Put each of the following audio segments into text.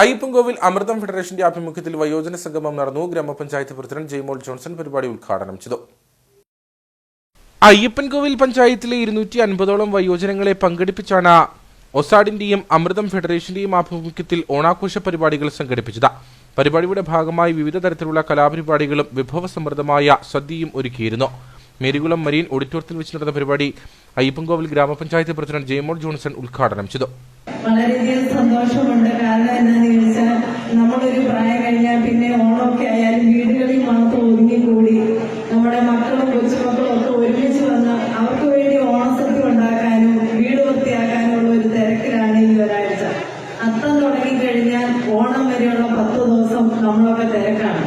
അയ്യപ്പൻകോവിൽ അമൃതം ഫെഡറേഷന്റെ ആഭിമുഖ്യത്തിൽ വയോജന സംഗമം നടന്നു. ഗ്രാമപഞ്ചായത്ത് പ്രസിഡന്റ് ജെയ്മോൾ ജോൺസൺ പരിപാടി ഉദ്ഘാടനം ചെയ്തു. അയ്യപ്പൻകോവിൽ പഞ്ചായത്തിലെ ഇരുന്നൂറ്റി അൻപതോളം വയോജനങ്ങളെ പങ്കെടുപ്പിച്ചാണ് ഒസാഡിന്റെയും അമൃതം ഫെഡറേഷന്റെയും ആഭിമുഖ്യത്തിൽ ഓണാഘോഷ പരിപാടികൾ സംഘടിപ്പിച്ചത്. പരിപാടിയുടെ ഭാഗമായി വിവിധ തരത്തിലുള്ള കലാപരിപാടികളും വിഭവസമൃദ്ധമായ സദ്യയും ഒരുക്കിയിരുന്നു. മേരികുളം മരീൻ ഓഡിറ്റോറിയത്തിൽ വെച്ച് നടന്ന പരിപാടി അയ്യപ്പൻകോവിൽ ഗ്രാമപഞ്ചായത്ത് പ്രസിഡന്റ് ജെയ്മോൾ ജോൺസൺ ഉദ്ഘാടനം ചെയ്തു. വളരെയധികം സന്തോഷമുണ്ട്. കാരണം ഓണമൊക്കെ ആയാലും വീടുകളിൽ മാത്രം ഒതുങ്ങിക്കൂടി. നമ്മുടെ മക്കളും കൊച്ചുമക്കളും ഒക്കെ ഒരുമിച്ച് വന്ന് അവർക്ക് വേണ്ടി ഓണസദ്യ ഉണ്ടാക്കാനും വീട് വൃത്തിയാക്കാനും ഉള്ള ഒരു തിരക്കിലാണ് ഈ ഒരാഴ്ച. അത്തം തുടങ്ങിക്കഴിഞ്ഞാൽ ഓണം വരെയുള്ള പത്ത് ദിവസം നമ്മളൊക്കെ തിരക്കാണ്.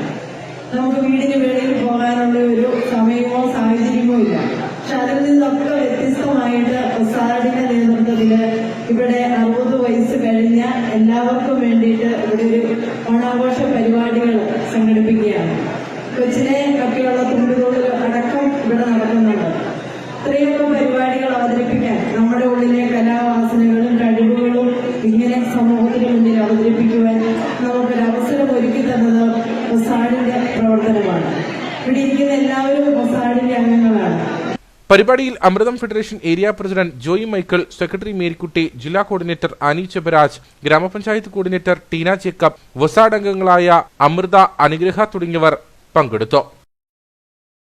നമുക്ക് വീടിന് വെളിയിൽ പോകാനുള്ള ഒരു സമയമോ സാഹചര്യമോ ഇല്ല. പക്ഷെ അതിൽ നിന്നൊക്കെ വ്യത്യസ്തമായിട്ട് സാറിന്റെ നേതൃത്വത്തിൽ ഇവിടെ അറുപത് വയസ്സ് കഴിഞ്ഞ എല്ലാവർക്കും വേണ്ടിയിട്ട് ഇവിടെ ഒരു ഓണാഘോഷ മൊസാഡിന്റെ പ്രവർത്തനമാണ്. ഇവിടെ ഇരിക്കുന്ന എല്ലാവരും മൊസാഡിന്റെ അംഗങ്ങളാണ്. പരിപാടിയിൽ Amritham Federation area president Joy Michael secretary Marykutty ജില്ലാ കോർഡിനേറ്റർ അനി ചെബരാജ് ഗ്രാമപഞ്ചായത്ത് കോർഡിനേറ്റർ ടീന ജേക്കബ് വസാഡ് അംഗങ്ങളായ അമൃത അനുഗ്രഹ തുടങ്ങിയവർ പങ്കെടുത്തു.